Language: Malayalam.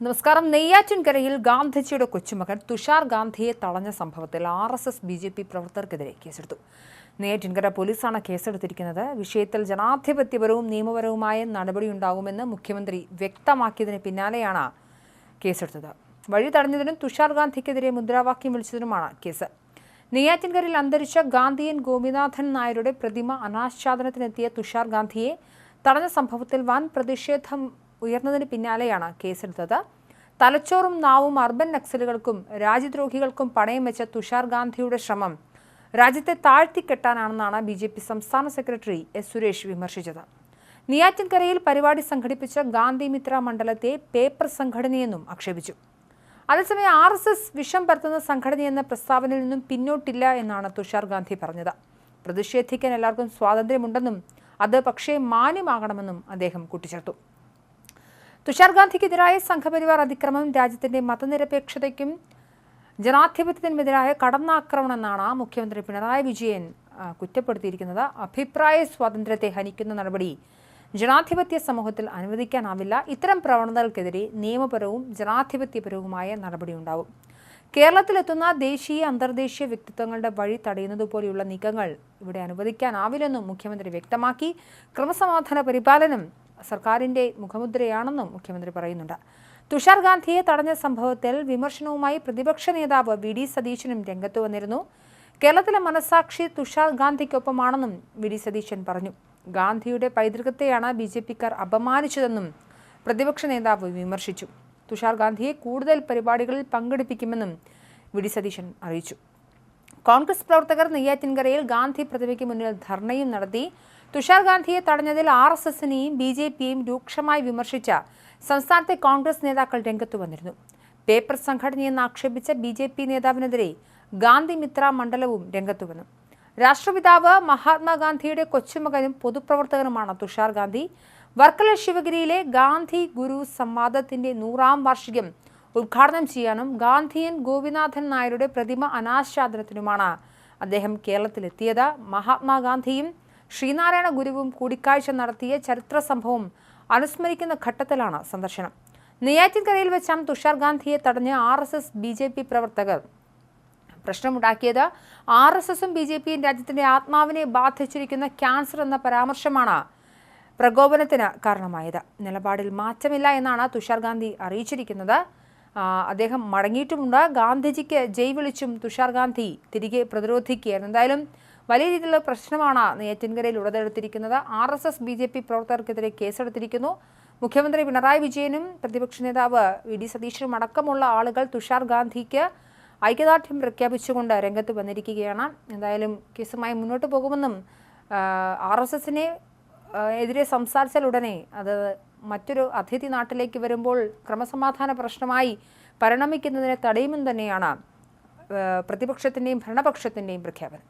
നമസ്കാരം. നെയ്യാറ്റിൻകരയിൽ ഗാന്ധിജിയുടെ കൊച്ചുമകൻ തുഷാർ ഗാന്ധിയെ തളഞ്ഞ സംഭവത്തിൽ R S S B J P പ്രവർത്തകർക്കെതിരെ കേസെടുത്തു. നെയ്യാറ്റിൻകര പോലീസാണ് കേസെടുത്തിരിക്കുന്നത്. വിഷയത്തിൽ ജനാധിപത്യപരവും നിയമപരവുമായ നടപടിയുണ്ടാകുമെന്ന് മുഖ്യമന്ത്രി വ്യക്തമാക്കിയതിന് പിന്നാലെയാണ് കേസെടുത്തത്. വഴി തടഞ്ഞതിനും തുഷാർ ഗാന്ധിക്കെതിരെ മുദ്രാവാക്യം വിളിച്ചതിനുമാണ് കേസ്. നെയ്യാറ്റിൻകരയിൽ അന്തരിച്ച ഗാന്ധിയൻ ഗോപിനാഥൻ നായരുടെ പ്രതിമ അനാച്ഛാദനത്തിനെത്തിയ തുഷാർ ഗാന്ധിയെ തടഞ്ഞ സംഭവത്തിൽ വൻ പ്രതിഷേധം ഉയർന്നതിന് പിന്നാലെയാണ് കേസെടുത്തത്. തലച്ചോറും നാവും അർബൻ നക്സലുകൾക്കും രാജ്യദ്രോഹികൾക്കും പണയം വെച്ച തുഷാർ ഗാന്ധിയുടെ ശ്രമം രാജ്യത്തെ താഴ്ത്തിക്കെട്ടാനാണെന്നാണ് ബി ജെ പി സംസ്ഥാന സെക്രട്ടറി എസ് സുരേഷ് വിമർശിച്ചത്. നെയ്യാറ്റിൻകരയിൽ പരിപാടി സംഘടിപ്പിച്ച ഗാന്ധി മിത്ര മണ്ഡലത്തെ പേപ്പർ സംഘടനയെന്നും ആക്ഷേപിച്ചു. അതേസമയം ആർ എസ് എസ് വിഷം പരത്തുന്ന സംഘടനയെന്ന പ്രസ്താവനയിൽ നിന്നും പിന്നോട്ടില്ല എന്നാണ് തുഷാർ ഗാന്ധി പറഞ്ഞത്. പ്രതിഷേധിക്കാൻ എല്ലാവർക്കും സ്വാതന്ത്ര്യമുണ്ടെന്നും അത് പക്ഷേ മാന്യമാകണമെന്നും അദ്ദേഹം കൂട്ടിച്ചേർത്തു. തുഷാർ ഗാന്ധിക്കെതിരായ സംഘപരിവാർ അതിക്രമം രാജ്യത്തിന്റെ മതനിരപേക്ഷതയ്ക്കും ജനാധിപത്യത്തിനുമെതിരായ കടന്നാക്രമണം എന്നാണ് മുഖ്യമന്ത്രി പിണറായി വിജയൻ കുറ്റപ്പെടുത്തിയിരിക്കുന്നത്. അഭിപ്രായ സ്വാതന്ത്ര്യത്തെ ഹനിക്കുന്ന നടപടി ജനാധിപത്യ സമൂഹത്തിൽ അനുവദിക്കാനാവില്ല. ഇത്തരം പ്രവണതകൾക്കെതിരെ നിയമപരവും ജനാധിപത്യപരവുമായ നടപടി നടപടിയുണ്ടാവും. കേരളത്തിലെത്തുന്ന ദേശീയ അന്തർദേശീയ വ്യക്തിത്വങ്ങളുടെ വഴി തടയുന്നതുപോലെയുള്ള നീക്കങ്ങൾ ഇവിടെ അനുവദിക്കാനാവില്ലെന്നും മുഖ്യമന്ത്രി വ്യക്തമാക്കി. ക്രമസമാധാന പരിപാലനം സർക്കാരിന്റെ മുഖമുദ്രയാണെന്നും മുഖ്യമന്ത്രി പറയുന്നുണ്ട്. തുഷാർ ഗാന്ധിയെ തടഞ്ഞ സംഭവത്തിൽ വിമർശനവുമായി പ്രതിപക്ഷ നേതാവ് വി ഡി സതീശനും രംഗത്ത് വന്നിരുന്നു. കേരളത്തിലെ മനസാക്ഷി തുഷാർ ഗാന്ധിക്കൊപ്പമാണെന്നും വി ഡി സതീശൻ പറഞ്ഞു. ഗാന്ധിയുടെ പൈതൃകത്തെയാണ് ബി ജെ പിക്കാർ അപമാനിച്ചതെന്നും പ്രതിപക്ഷ നേതാവ് വിമർശിച്ചു. തുഷാർ ഗാന്ധിയെ കൂടുതൽ പരിപാടികളിൽ പങ്കെടുപ്പിക്കുമെന്നും വി ഡി സതീശൻ അറിയിച്ചു. കോൺഗ്രസ് പ്രവർത്തകർ നെയ്യാറ്റിൻകരയിൽ ഗാന്ധി പ്രതിമയ്ക്ക് മുന്നിൽ ധർണയും നടത്തി. തുഷാർ ഗാന്ധിയെ തടഞ്ഞതിൽ ആർ എസ് എസിനെയും ബി ജെ പിയെയും രൂക്ഷമായി വിമർശിച്ച സംസ്ഥാനത്തെ കോൺഗ്രസ് നേതാക്കൾ രംഗത്തു വന്നിരുന്നു. പേപ്പർ സംഘടനയെന്ന് ആക്ഷേപിച്ച ബി ജെ പി നേതാവിനെതിരെ ഗാന്ധി മിത്ര മണ്ഡലവും രംഗത്തു വന്നു. രാഷ്ട്രപിതാവ് മഹാത്മാഗാന്ധിയുടെ കൊച്ചുമകനും പൊതുപ്രവർത്തകനുമാണ് തുഷാർ ഗാന്ധി. വർക്കല ശിവഗിരിയിലെ ഗാന്ധി ഗുരു സംവാദത്തിന്റെ നൂറാം വാർഷികം ഉദ്ഘാടനം ചെയ്യാനും ഗാന്ധിയൻ ഗോപിനാഥൻ നായരുടെ പ്രതിമ അനാച്ഛാദനത്തിനുമാണ് അദ്ദേഹം കേരളത്തിലെത്തിയത്. മഹാത്മാഗാന്ധിയും ശ്രീനാരായണ ഗുരുവും കൂടിക്കാഴ്ച നടത്തിയ ചരിത്ര സംഭവം അനുസ്മരിക്കുന്ന ഘട്ടത്തിലാണ് സന്ദർശനം. നെയ്യാറ്റിൻകരയിൽ വെച്ചാണ് തുഷാർ ഗാന്ധിയെ തടഞ്ഞ് R S S B J P പ്രവർത്തകർ പ്രശ്നമുണ്ടാക്കിയത്. ആർ എസ് എസും ബി ജെ പിയും രാജ്യത്തിന്റെ ആത്മാവിനെ ബാധിച്ചിരിക്കുന്ന ക്യാൻസർ എന്ന പരാമർശമാണ് പ്രകോപനത്തിന് കാരണമായത്. നിലപാടിൽ മാറ്റമില്ല എന്നാണ് തുഷാർ ഗാന്ധി അറിയിച്ചിരിക്കുന്നത്. അദ്ദേഹം മടങ്ങിയിട്ടുമുണ്ട്. ഗാന്ധിജിക്ക് ജയ് വിളിച്ചും തുഷാർ ഗാന്ധി തിരികെ പ്രതിരോധിക്കുകയാണ് എന്തായാലും വലിയ രീതിയിലുള്ള പ്രശ്നമാണ് നെയ്യാറ്റിൻകരയിൽ ഉടലെടുത്തിരിക്കുന്നത്. R S S B J P പ്രവർത്തകർക്കെതിരെ കേസെടുത്തിരിക്കുന്നു. മുഖ്യമന്ത്രി പിണറായി വിജയനും പ്രതിപക്ഷ നേതാവ് വി ഡി സതീശനും അടക്കമുള്ള ആളുകൾ തുഷാർ ഗാന്ധിക്ക് ഐക്യദാർഢ്യം പ്രഖ്യാപിച്ചുകൊണ്ട് രംഗത്ത് വന്നിരിക്കുകയാണ്. എന്തായാലും കേസുമായി മുന്നോട്ട് പോകുമെന്നും ആർ എസ് എസിനെ എതിരെ സംസാരിച്ചാൽ ഉടനെ അത് മറ്റൊരു അതിഥി നാട്ടിലേക്ക് വരുമ്പോൾ ക്രമസമാധാന പ്രശ്നമായി പരിണമിക്കുന്നതിനെ തടയുമെന്ന് തന്നെയാണ് പ്രതിപക്ഷത്തിന്റെയും ഭരണപക്ഷത്തിന്റെയും പ്രഖ്യാപനം.